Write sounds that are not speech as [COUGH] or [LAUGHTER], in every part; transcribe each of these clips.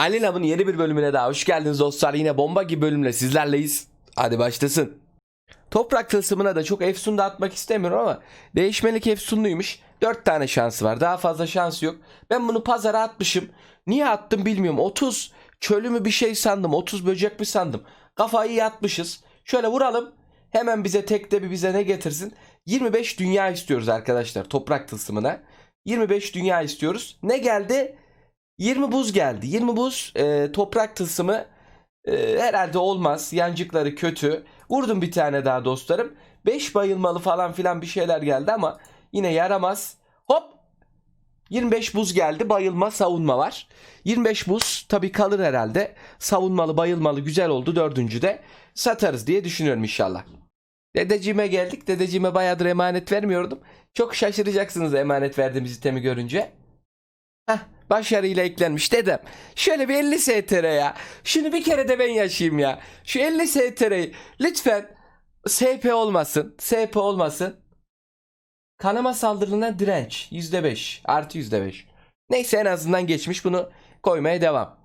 Ali Lab'ın yeni bir bölümüne daha hoş geldiniz dostlar. Yine bomba gibi bölümle sizlerleyiz. Hadi başlasın. Toprak tılsımına da çok efsun da atmak istemiyorum ama değişmelik efsunluymuş. 4 tane şansı var. Daha fazla şansı yok. Ben bunu pazara atmışım. Niye attım bilmiyorum. 30 çölü mü bir şey sandım. 30 böcek mi sandım. Kafayı yatmışız. Şöyle vuralım. Hemen bize tekte bir bize ne getirsin? 25 dünya istiyoruz arkadaşlar toprak tılsımına. 25 dünya istiyoruz. Ne geldi? 20 buz geldi. 20 buz e, toprak tılsımı e, herhalde olmaz. Yancıkları kötü. Vurdum bir tane daha dostlarım. 5 bayılmalı falan filan bir şeyler geldi ama yine yaramaz. Hop 25 buz geldi. Bayılma, savunma var. 25 buz tabii kalır herhalde. Savunmalı, bayılmalı güzel oldu. Dördüncü de satarız diye düşünüyorum inşallah. Dedeciğime geldik. Dedeciğime bayağıdır emanet vermiyordum. Çok şaşıracaksınız emanet verdiğimiz itemi görünce. Heh, başarıyla eklenmiş dedem. Şöyle bir 50 STR ya. Şunu bir kere de ben yaşayayım ya. Şu 50 STR'yi lütfen SP olmasın. SP olmasın. Kanama saldırına direnç %5 artı %5. Neyse en azından geçmiş bunu koymaya devam.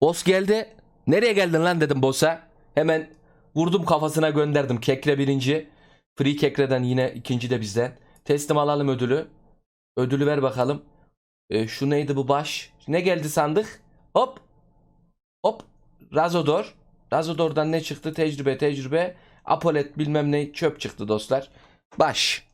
Boss geldi. Nereye geldin lan dedim boss'a. Hemen vurdum kafasına gönderdim. Kekre birinci. Free Kekre'den yine ikinci de bizden. Teslim alalım ödülü. Ödülü ver bakalım. E, şu neydi bu baş? Ne geldi sandık? Hop. Hop. Razodor. Razodor'dan ne çıktı? Tecrübe tecrübe. Apolet bilmem ne çöp çıktı dostlar. Baş.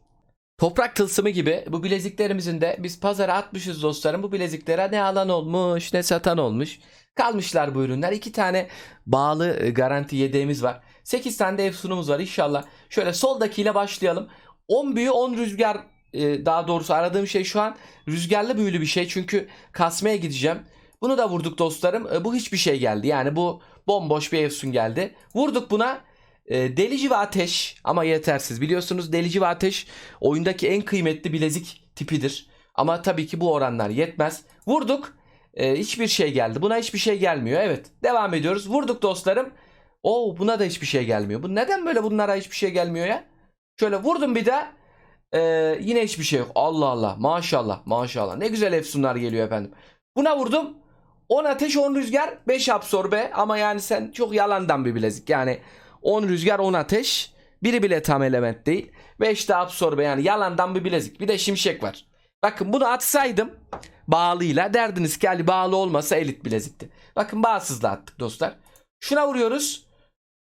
Toprak tılsımı gibi bu bileziklerimizin de biz pazara atmışız dostlarım. Bu bileziklere ne alan olmuş ne satan olmuş. Kalmışlar bu ürünler. İki tane bağlı e, garanti yedeğimiz var. 8 tane de efsunumuz var inşallah. Şöyle soldakiyle başlayalım. 10 büyü 10 rüzgar e, daha doğrusu aradığım şey şu an rüzgarlı büyülü bir şey. Çünkü kasmaya gideceğim. Bunu da vurduk dostlarım. E, Bu hiçbir şey geldi. Yani bu bomboş bir efsun geldi. Vurduk buna. E, delici ve ateş ama yetersiz. Biliyorsunuz delici ve ateş oyundaki en kıymetli bilezik tipidir. Ama tabii ki bu oranlar yetmez. Vurduk. E, hiçbir şey geldi. Buna hiçbir şey gelmiyor. Evet. Devam ediyoruz. Vurduk dostlarım. Oo buna da hiçbir şey gelmiyor. Bu neden böyle bunlara hiçbir şey gelmiyor ya? Şöyle vurdum bir de. E, yine hiçbir şey yok. Allah Allah. Maşallah. Maşallah. Ne güzel efsunlar geliyor efendim. Buna vurdum. 10 ateş 10 rüzgar 5 absorbe ama yani sen çok yalandan bir bilezik. Yani 10 rüzgar 10 ateş. Biri bile tam element değil. 5 de absorbe yani yalandan bir bilezik. Bir de şimşek var. Bakın bunu atsaydım bağlıyla derdiniz ki Ali bağlı olmasa elit bilezikti. Bakın bağsızla attık dostlar. Şuna vuruyoruz.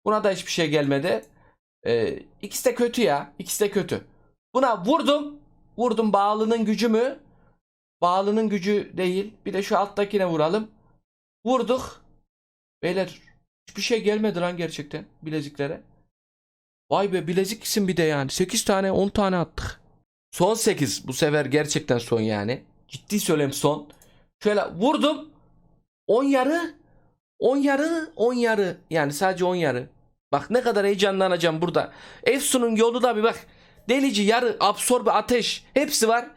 Buna da hiçbir şey gelmedi. Ee, ikisi de kötü ya. İkisi de kötü. Buna vurdum. Vurdum bağlının gücü mü? Bağlının gücü değil. Bir de şu alttakine vuralım. Vurduk. Beyler hiçbir şey gelmedi lan gerçekten bileziklere. Vay be bileziksin bir de yani. 8 tane 10 tane attık. Son 8 bu sefer gerçekten son yani. Ciddi söyleyeyim son. Şöyle vurdum. 10 yarı. 10 yarı 10 yarı. Yani sadece 10 yarı. Bak ne kadar heyecanlanacağım burada. Efsun'un yolu da bir bak. Delici, yarı, absorbe, ateş hepsi var.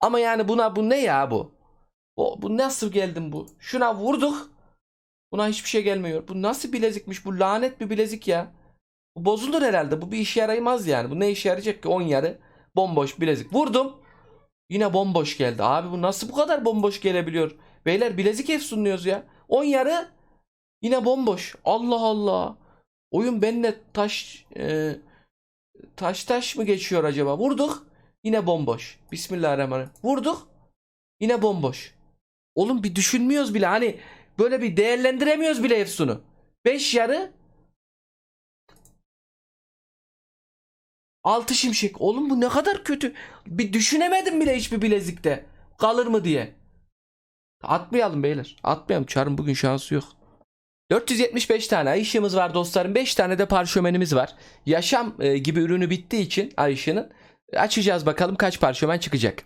Ama yani buna bu ne ya bu? O, bu nasıl geldim bu? Şuna vurduk. Buna hiçbir şey gelmiyor. Bu nasıl bilezikmiş? Bu lanet bir bilezik ya. Bu bozulur herhalde. Bu bir işe yaramaz yani. Bu ne işe yarayacak ki? 10 yarı bomboş bilezik. Vurdum. Yine bomboş geldi. Abi bu nasıl bu kadar bomboş gelebiliyor? Beyler bilezik efsunluyoruz ya. 10 yarı yine bomboş. Allah Allah. Oyun benimle taş e, taş taş mı geçiyor acaba? Vurduk. Yine bomboş. Bismillahirrahmanirrahim. Vurduk. Yine bomboş. Oğlum bir düşünmüyoruz bile. Hani böyle bir değerlendiremiyoruz bile Efsun'u. 5 yarı 6 şimşek. Oğlum bu ne kadar kötü. Bir düşünemedim bile hiçbir bilezikte. Kalır mı diye. Atmayalım beyler. Atmayalım. Çarın bugün şansı yok. 475 tane ay var dostlarım. 5 tane de parşömenimiz var. Yaşam e, gibi ürünü bittiği için ay açacağız bakalım kaç parşömen çıkacak.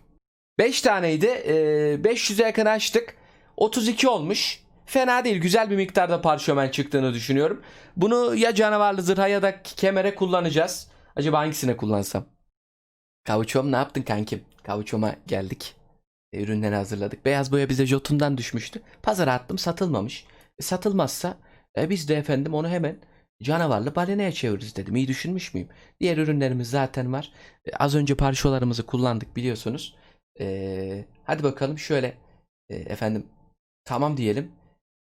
5 taneydi. E, 500'e yakın açtık. 32 olmuş. Fena değil. Güzel bir miktarda parşömen çıktığını düşünüyorum. Bunu ya canavarlı zırha ya da kemere kullanacağız. Acaba hangisine kullansam? Kavuçom ne yaptın kankim? Kavuçoma geldik. E, ürünleri hazırladık. Beyaz boya bize Jotun'dan düşmüştü. Pazara attım satılmamış. Satılmazsa e, biz de efendim onu hemen canavarlı balenaya çeviririz dedim. İyi düşünmüş müyüm? Diğer ürünlerimiz zaten var. E, az önce parçalarımızı kullandık biliyorsunuz. E, hadi bakalım şöyle e, efendim tamam diyelim.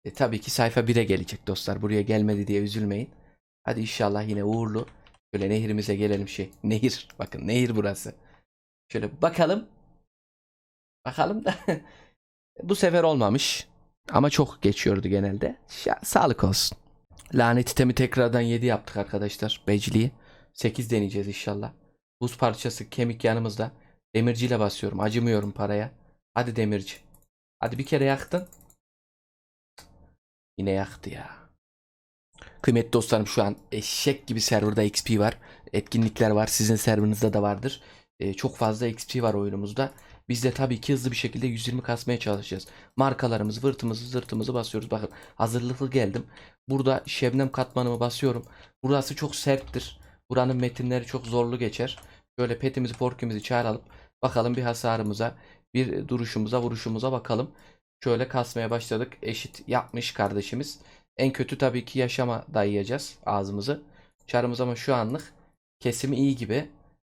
E, tabii ki sayfa 1'e gelecek dostlar. Buraya gelmedi diye üzülmeyin. Hadi inşallah yine uğurlu. Şöyle nehirimize gelelim şey. Nehir. [LAUGHS] Bakın nehir burası. Şöyle bakalım. Bakalım da. [LAUGHS] Bu sefer olmamış. Ama çok geçiyordu genelde. Şa- sağlık olsun. Lanet itemi tekrardan 7 yaptık arkadaşlar. Becliği. 8 deneyeceğiz inşallah. Buz parçası kemik yanımızda. Demirciyle basıyorum. Acımıyorum paraya. Hadi demirci. Hadi bir kere yaktın. Yine yaktı ya. Kıymetli dostlarım şu an eşek gibi serverda XP var. Etkinlikler var. Sizin serverinizde de vardır. Ee, çok fazla XP var oyunumuzda. Biz de tabii ki hızlı bir şekilde 120 kasmaya çalışacağız. Markalarımız, vırtımızı, zırtımızı basıyoruz. Bakın hazırlıklı geldim. Burada şebnem katmanımı basıyorum. Burası çok serttir. Buranın metinleri çok zorlu geçer. Şöyle petimizi, porkimizi çağıralım. Bakalım bir hasarımıza, bir duruşumuza, vuruşumuza bakalım. Şöyle kasmaya başladık. Eşit yapmış kardeşimiz. En kötü tabii ki yaşama dayayacağız ağzımızı. Çarımız ama şu anlık kesimi iyi gibi.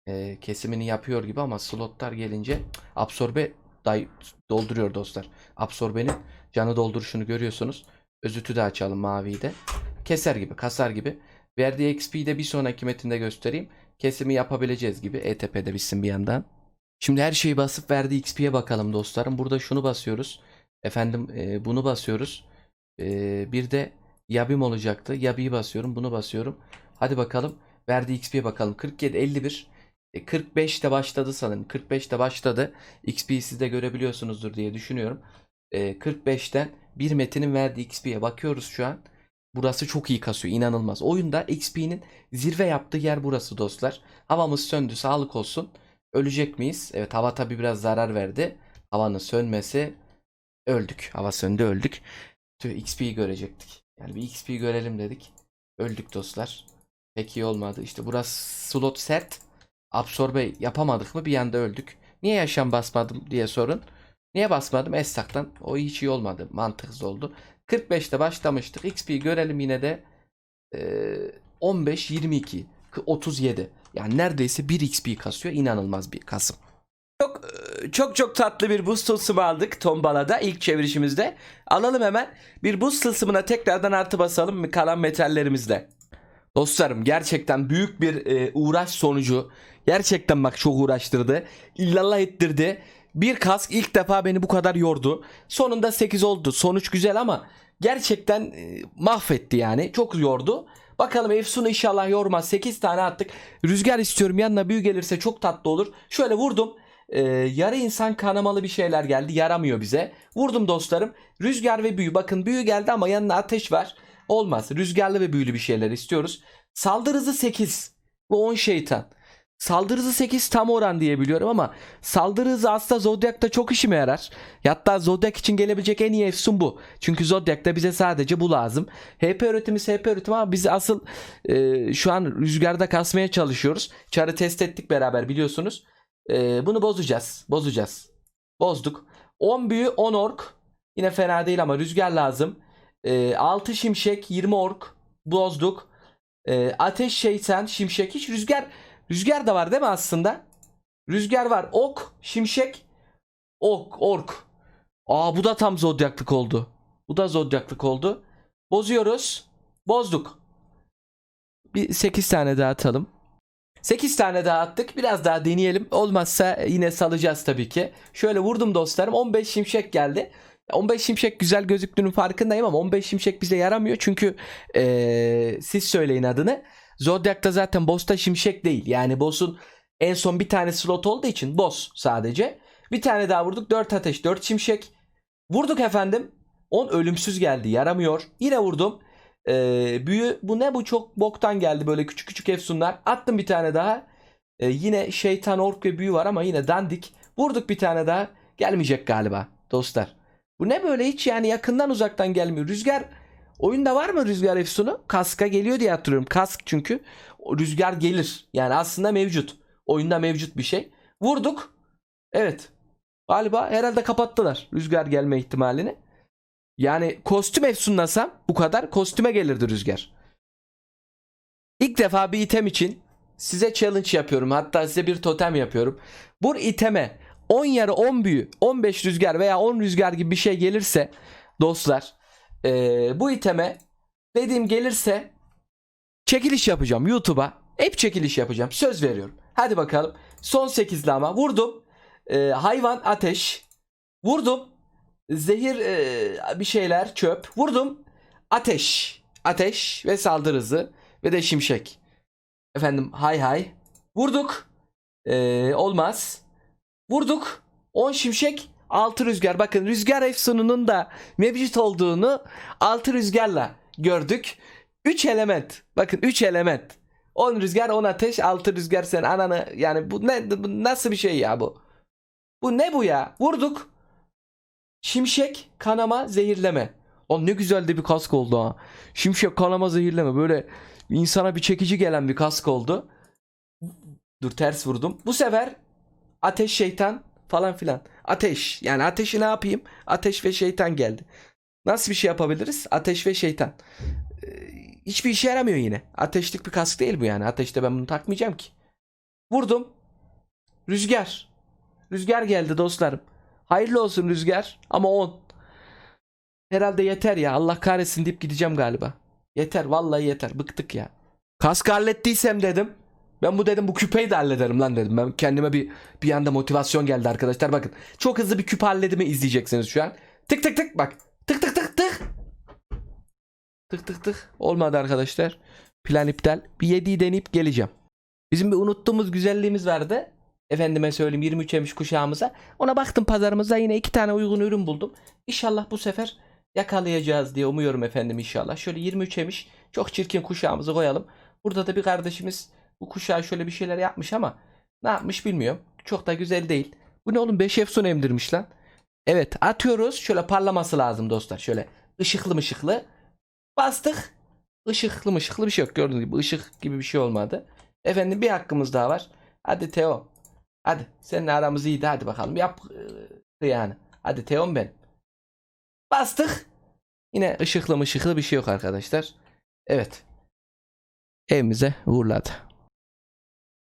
Ee, kesimini yapıyor gibi ama slotlar gelince absorbe day dolduruyor dostlar. Absorbenin canı dolduruşunu görüyorsunuz. Özütü de açalım maviyi de. Keser gibi, kasar gibi. Verdiği XP'yi de bir sonraki metinde göstereyim. Kesimi yapabileceğiz gibi. ETP'de bitsin bir yandan. Şimdi her şeyi basıp verdiği XP'ye bakalım dostlarım. Burada şunu basıyoruz. Efendim e, bunu basıyoruz. E, bir de Yabim olacaktı. Yabi'yi basıyorum. Bunu basıyorum. Hadi bakalım. Verdiği XP'ye bakalım. 47 51 e, 45'te başladı sanırım. 45'te başladı. XP'yi siz de görebiliyorsunuzdur diye düşünüyorum. E, 45'ten bir metinin verdiği XP'ye bakıyoruz şu an. Burası çok iyi kasıyor. inanılmaz. Oyunda XP'nin zirve yaptığı yer burası dostlar. Havamız söndü. Sağlık olsun. Ölecek miyiz? Evet hava tabi biraz zarar verdi. Havanın sönmesi öldük. Hava söndü öldük. Tüh XP'yi görecektik. Yani bir XP görelim dedik. Öldük dostlar. Pek iyi olmadı. İşte burası slot sert. Absorbe yapamadık mı bir anda öldük. Niye yaşam basmadım diye sorun. Niye basmadım? Estak'tan. O hiç iyi olmadı. Mantıksız oldu. 45'te başlamıştık. XP görelim yine de. Ee, 15, 22, 37. Yani neredeyse 1 XP kasıyor. İnanılmaz bir kasım. Çok çok çok tatlı bir buz tılsımı aldık Tombala'da ilk çevirişimizde. Alalım hemen. Bir buz tılsımına tekrardan artı basalım kalan metallerimizle. Dostlarım gerçekten büyük bir e, uğraş sonucu. Gerçekten bak çok uğraştırdı. İllallah ettirdi. Bir kask ilk defa beni bu kadar yordu. Sonunda 8 oldu. Sonuç güzel ama gerçekten e, mahvetti yani. Çok yordu. Bakalım Efsun'u inşallah yormaz. 8 tane attık. Rüzgar istiyorum yanına büyü gelirse çok tatlı olur. Şöyle vurdum. Ee, yarı insan kanamalı bir şeyler geldi. Yaramıyor bize. Vurdum dostlarım. Rüzgar ve büyü. Bakın büyü geldi ama yanına ateş var. Olmaz. Rüzgarlı ve büyülü bir şeyler istiyoruz. Saldırı hızı 8. Bu 10 şeytan. Saldırı hızı 8 tam oran diye biliyorum ama saldırı hızı aslında Zodiac'ta çok işime yarar. Hatta Zodiac için gelebilecek en iyi efsun bu. Çünkü Zodiac'ta bize sadece bu lazım. HP üretimi SP üretimi ama biz asıl e, şu an rüzgarda kasmaya çalışıyoruz. Çarı test ettik beraber biliyorsunuz. E, bunu bozacağız. Bozacağız. Bozduk. 10 büyü 10 ork. Yine fena değil ama rüzgar lazım. E, 6 şimşek 20 ork. Bozduk. E, ateş şeytan şimşek hiç rüzgar rüzgar da var değil mi aslında? Rüzgar var. Ok, şimşek, ok, ork. Aa bu da tam zodyaklık oldu. Bu da zodyaklık oldu. Bozuyoruz. Bozduk. Bir 8 tane daha atalım. 8 tane daha attık. Biraz daha deneyelim. Olmazsa yine salacağız tabii ki. Şöyle vurdum dostlarım. 15 şimşek geldi. 15 şimşek güzel gözüktüğünün farkındayım ama 15 şimşek bize yaramıyor. Çünkü ee, siz söyleyin adını. Zodiac'ta zaten boss'ta şimşek değil. Yani boss'un en son bir tane slot olduğu için boss sadece. Bir tane daha vurduk. 4 ateş 4 şimşek. Vurduk efendim. 10 ölümsüz geldi. Yaramıyor. Yine vurdum. Ee, büyü bu ne bu çok boktan geldi böyle küçük küçük efsunlar. Attım bir tane daha. Ee, yine şeytan ork ve büyü var ama yine dandik. Vurduk bir tane daha. Gelmeyecek galiba dostlar. Bu ne böyle hiç yani yakından uzaktan gelmiyor. Rüzgar oyunda var mı rüzgar efsunu? Kaska geliyor diye hatırlıyorum. Kask çünkü rüzgar gelir. Yani aslında mevcut. Oyunda mevcut bir şey. Vurduk. Evet. Galiba herhalde kapattılar rüzgar gelme ihtimalini. Yani kostüm efsunlasam bu kadar kostüme gelirdi rüzgar. İlk defa bir item için size challenge yapıyorum. Hatta size bir totem yapıyorum. Bu iteme 10 yarı 10 büyü 15 rüzgar veya 10 rüzgar gibi bir şey gelirse dostlar Ee, bu iteme dediğim gelirse çekiliş yapacağım YouTube'a. Hep çekiliş yapacağım. Söz veriyorum. Hadi bakalım. Son 8'li ama vurdum. Ee, hayvan ateş. Vurdum. Zehir e, bir şeyler çöp. Vurdum. Ateş. Ateş ve saldırı hızı ve de şimşek. Efendim hay hay. Vurduk. Ee, olmaz. Vurduk. 10 şimşek 6 rüzgar. Bakın rüzgar efsununun da mevcut olduğunu 6 rüzgarla gördük. 3 element. Bakın 3 element. 10 rüzgar 10 ateş 6 rüzgar sen ananı yani bu ne bu nasıl bir şey ya bu? Bu ne bu ya? Vurduk. Şimşek, kanama, zehirleme. O ne güzel de bir kask oldu ha. Şimşek, kanama, zehirleme. Böyle insana bir çekici gelen bir kask oldu. Dur ters vurdum. Bu sefer ateş şeytan falan filan. Ateş. Yani ateşi ne yapayım? Ateş ve şeytan geldi. Nasıl bir şey yapabiliriz? Ateş ve şeytan. Ee, hiçbir işe yaramıyor yine. Ateşlik bir kask değil bu yani. Ateşte ben bunu takmayacağım ki. Vurdum. Rüzgar. Rüzgar geldi dostlarım. Hayırlı olsun rüzgar ama 10. Herhalde yeter ya. Allah kahretsin deyip gideceğim galiba. Yeter vallahi yeter. Bıktık ya. Kask hallettiysem dedim. Ben bu dedim bu küpeyi de hallederim lan dedim. Ben kendime bir bir anda motivasyon geldi arkadaşlar. Bakın çok hızlı bir küp halledimi izleyeceksiniz şu an. Tık tık tık bak. Tık tık tık tık. Tık tık tık. Olmadı arkadaşlar. Plan iptal. Bir 7'yi deneyip geleceğim. Bizim bir unuttuğumuz güzelliğimiz vardı. Efendime söyleyeyim 23 emiş kuşağımıza. Ona baktım pazarımızda yine iki tane uygun ürün buldum. İnşallah bu sefer yakalayacağız diye umuyorum efendim inşallah. Şöyle 23 emiş çok çirkin kuşağımızı koyalım. Burada da bir kardeşimiz bu kuşağa şöyle bir şeyler yapmış ama ne yapmış bilmiyorum. Çok da güzel değil. Bu ne oğlum 5 efsun emdirmiş lan. Evet atıyoruz. Şöyle parlaması lazım dostlar. Şöyle ışıklı mışıklı. Bastık. Işıklı mışıklı bir şey yok. Gördüğünüz gibi ışık gibi bir şey olmadı. Efendim bir hakkımız daha var. Hadi Teo. Hadi seninle aramız iyiydi. Hadi bakalım yap ee, yani. Hadi Teo'm ben. Bastık. Yine ışıklı mışıklı bir şey yok arkadaşlar. Evet. Evimize uğurladı.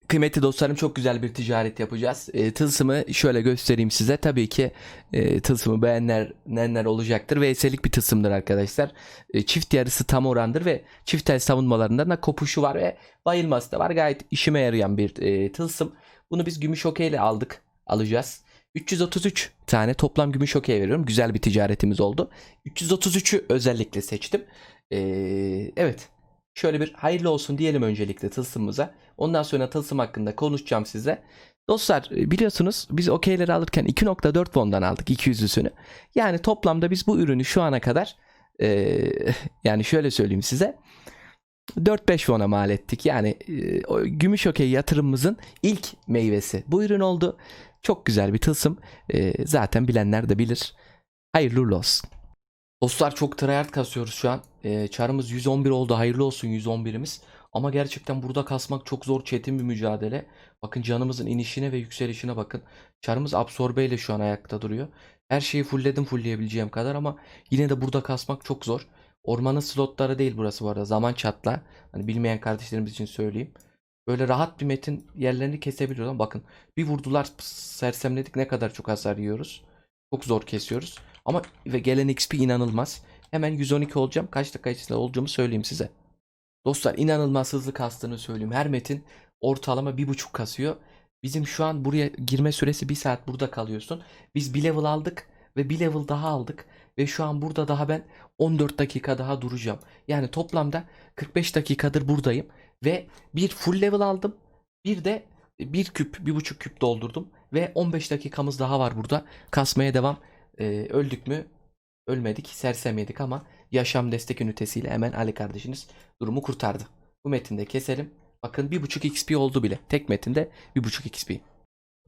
Kıymetli dostlarım çok güzel bir ticaret yapacağız. E, tılsımı şöyle göstereyim size. Tabii ki e, tılsımı beğenenler olacaktır. VS'lik bir tılsımdır arkadaşlar. E, çift yarısı tam orandır ve çift el savunmalarında da kopuşu var ve bayılması da var. Gayet işime yarayan bir e, tılsım. Bunu biz gümüş okey ile aldık. Alacağız. 333 tane toplam gümüş okey veriyorum. Güzel bir ticaretimiz oldu. 333'ü özellikle seçtim. E, evet. Şöyle bir hayırlı olsun diyelim öncelikle tılsımımıza. Ondan sonra tılsım hakkında konuşacağım size. Dostlar e, biliyorsunuz biz okeyleri alırken 2.4 won'dan aldık 200'lüsünü. Yani toplamda biz bu ürünü şu ana kadar e, [LAUGHS] yani şöyle söyleyeyim size 4-5 won'a mal ettik. Yani e, o gümüş okey yatırımımızın ilk meyvesi bu ürün oldu. Çok güzel bir tılsım. E, zaten bilenler de bilir. Hayırlı olsun. Dostlar çok tryhard kasıyoruz şu an. Ee, çarımız 111 oldu. Hayırlı olsun 111'imiz. Ama gerçekten burada kasmak çok zor, çetin bir mücadele. Bakın canımızın inişine ve yükselişine bakın. Çarımız absorbeyle şu an ayakta duruyor. Her şeyi fullledim fullleyebileceğim kadar ama yine de burada kasmak çok zor. Ormanın slotları değil burası bu arada. Zaman çatla. Hani bilmeyen kardeşlerimiz için söyleyeyim. Böyle rahat bir metin yerlerini kesebiliyor. Bakın bir vurdular sersemledik ne kadar çok hasar yiyoruz. Çok zor kesiyoruz. Ama ve gelen XP inanılmaz. Hemen 112 olacağım. Kaç dakika içinde olacağımı söyleyeyim size. Dostlar inanılmaz hızlı kastığını söyleyeyim. Her metin ortalama 1.5 kasıyor. Bizim şu an buraya girme süresi 1 saat burada kalıyorsun. Biz bir level aldık ve bir level daha aldık. Ve şu an burada daha ben 14 dakika daha duracağım. Yani toplamda 45 dakikadır buradayım. Ve bir full level aldım. Bir de bir küp, bir buçuk küp doldurdum. Ve 15 dakikamız daha var burada. Kasmaya devam. Ee, öldük mü? Ölmedik, sersem yedik ama yaşam destek ünitesiyle hemen Ali kardeşiniz durumu kurtardı. Bu metinde keselim. Bakın 1.5 XP oldu bile. Tek metinde 1.5 XP.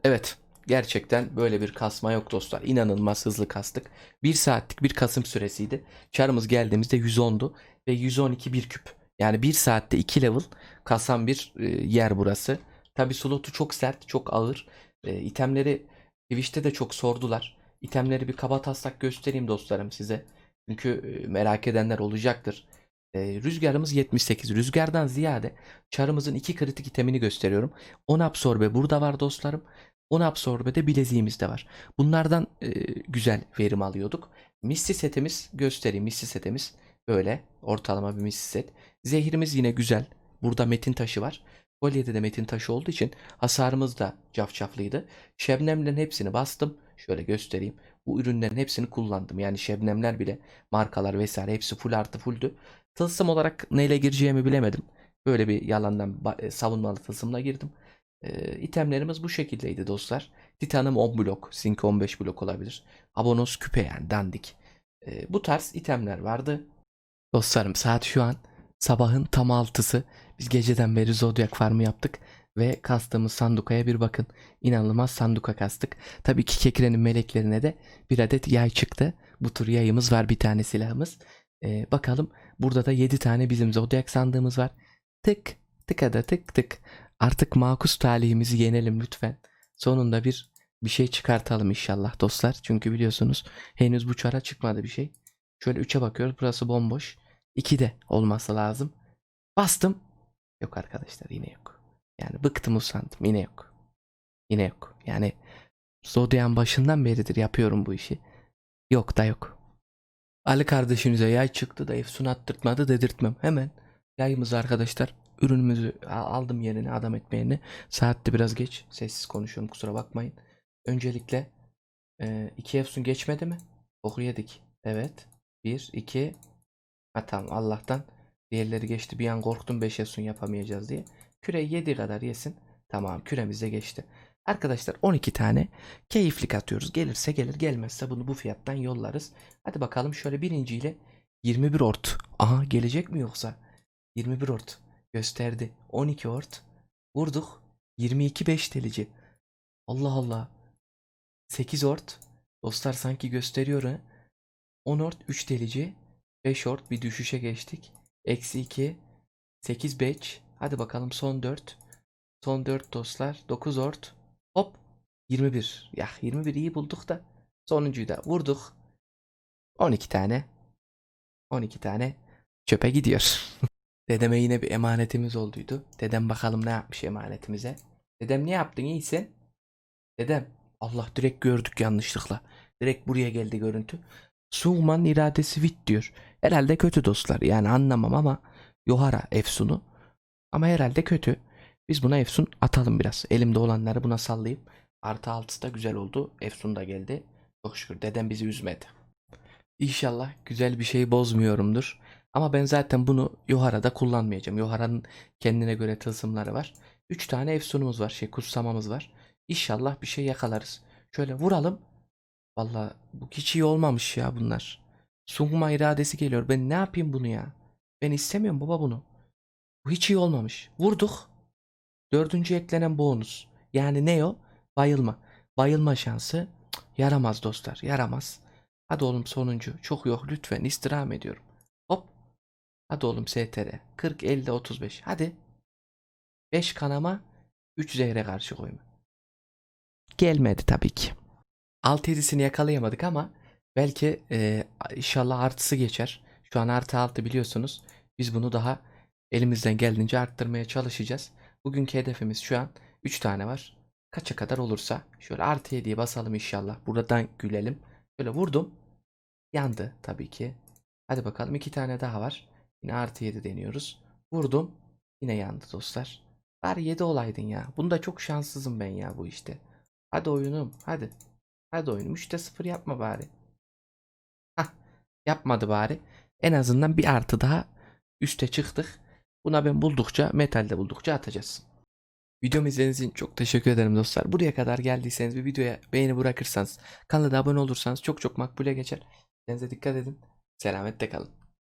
Evet. Gerçekten böyle bir kasma yok dostlar. İnanılmaz hızlı kastık. 1 saatlik bir kasım süresiydi. Çarımız geldiğimizde 110'du ve 112 bir küp. Yani 1 saatte 2 level kasan bir e, yer burası. Tabi slotu çok sert, çok ağır. E, itemleri Twitch'te de çok sordular. İtemleri bir kaba taslak göstereyim dostlarım size. Çünkü e, merak edenler olacaktır. E, rüzgarımız 78. Rüzgardan ziyade çarımızın iki kritik itemini gösteriyorum. 10 absorbe burada var dostlarım. 10 absorbe de bileziğimizde var. Bunlardan e, güzel verim alıyorduk. Misli setimiz göstereyim. Misli setimiz böyle ortalama bir misli set. Zehirimiz yine güzel. Burada metin taşı var. Kolyede de metin taşı olduğu için hasarımız da cafcaflıydı. Şebnemlerin hepsini bastım. Şöyle göstereyim. Bu ürünlerin hepsini kullandım. Yani şebnemler bile markalar vesaire hepsi full artı fulldü. Tılsım olarak neyle gireceğimi bilemedim. Böyle bir yalandan e, savunmalı tılsımla girdim. Ee, itemlerimiz bu şekildeydi dostlar. Titanım 10 blok, Zinc 15 blok olabilir. Abonos küpe yani dandik. Ee, bu tarz itemler vardı. Dostlarım saat şu an sabahın tam 6'sı. Biz geceden beri Zodiac farmı yaptık ve kastığımız sandukaya bir bakın. İnanılmaz sanduka kastık. Tabii ki Kekire'nin meleklerine de bir adet yay çıktı. Bu tür yayımız var bir tane silahımız. Ee, bakalım burada da 7 tane bizim Zodiac sandığımız var. Tık tıka da tık tık. Artık makus talihimizi yenelim lütfen. Sonunda bir bir şey çıkartalım inşallah dostlar. Çünkü biliyorsunuz henüz bu çara çıkmadı bir şey. Şöyle 3'e bakıyoruz. Burası bomboş. 2 de olması lazım. Bastım. Yok arkadaşlar yine yok. Yani bıktım usandım. Yine yok. Yine yok. Yani Zodiac'ın başından beridir yapıyorum bu işi. Yok da yok. Ali kardeşinize yay çıktı da Efsun attırtmadı dedirtmem. Hemen yayımızı arkadaşlar ürünümüzü aldım yerine adam etmeyeni. Saatte biraz geç. Sessiz konuşuyorum kusura bakmayın. Öncelikle e, iki Efsun geçmedi mi? Oku yedik. Evet. 1, 2. Ha tamam Allah'tan diğerleri geçti. Bir an korktum 5 Efsun yapamayacağız diye. Küreyi yediği kadar yesin. Tamam küremiz de geçti. Arkadaşlar 12 tane keyiflik atıyoruz. Gelirse gelir gelmezse bunu bu fiyattan yollarız. Hadi bakalım şöyle birinciyle 21 ort. Aha gelecek mi yoksa? 21 ort gösterdi. 12 ort. Vurduk. 22 5 delici. Allah Allah. 8 ort. Dostlar sanki gösteriyor ha. 10 ort 3 delici. 5 ort bir düşüşe geçtik. Eksi 2. 8 beç. Hadi bakalım son 4. Son 4 dostlar. 9 ort. Hop. 21. Ya 21 iyi bulduk da. Sonuncuyu da vurduk. 12 tane. 12 tane çöpe gidiyor. [LAUGHS] Dedeme yine bir emanetimiz olduydu. Dedem bakalım ne yapmış emanetimize. Dedem ne yaptın iyisin? Dedem Allah direkt gördük yanlışlıkla. Direkt buraya geldi görüntü. Suğman iradesi vit diyor. Herhalde kötü dostlar. Yani anlamam ama Yohara Efsun'u. Ama herhalde kötü. Biz buna Efsun atalım biraz. Elimde olanları buna sallayayım. Artı altısı da güzel oldu. Efsun da geldi. Çok şükür dedem bizi üzmedi. İnşallah güzel bir şey bozmuyorumdur. Ama ben zaten bunu Yohara'da kullanmayacağım. Yohara'nın kendine göre tılsımları var. 3 tane efsunumuz var. Şey kutsamamız var. İnşallah bir şey yakalarız. Şöyle vuralım. Valla bu hiç iyi olmamış ya bunlar. Sungma iradesi geliyor. Ben ne yapayım bunu ya? Ben istemiyorum baba bunu. Hiç iyi olmamış. Vurduk. Dördüncü eklenen bonus. Yani ne o? Bayılma. Bayılma şansı. Yaramaz dostlar. Yaramaz. Hadi oğlum sonuncu. Çok yok lütfen istirham ediyorum. Hop. Hadi oğlum STR. 40, 50, 35. Hadi. 5 kanama 3 zehre karşı koyma. Gelmedi tabii ki. Alt 7'sini yakalayamadık ama belki e, inşallah artısı geçer. Şu an artı 6 biliyorsunuz. Biz bunu daha elimizden geldiğince arttırmaya çalışacağız. Bugünkü hedefimiz şu an 3 tane var. Kaça kadar olursa şöyle artı 7'ye basalım inşallah. Buradan gülelim. Böyle vurdum. Yandı tabii ki. Hadi bakalım iki tane daha var. Yine artı 7 deniyoruz. Vurdum. Yine yandı dostlar. Bari 7 olaydın ya. Bunda çok şanssızım ben ya bu işte. Hadi oyunum hadi. Hadi oyunum 3'te 0 yapma bari. Hah yapmadı bari. En azından bir artı daha üste çıktık. Buna ben buldukça metalde buldukça atacağız. Videomu izlediğiniz için çok teşekkür ederim dostlar. Buraya kadar geldiyseniz bir videoya beğeni bırakırsanız kanala da abone olursanız çok çok makbule geçer. Kendinize dikkat edin. Selametle kalın.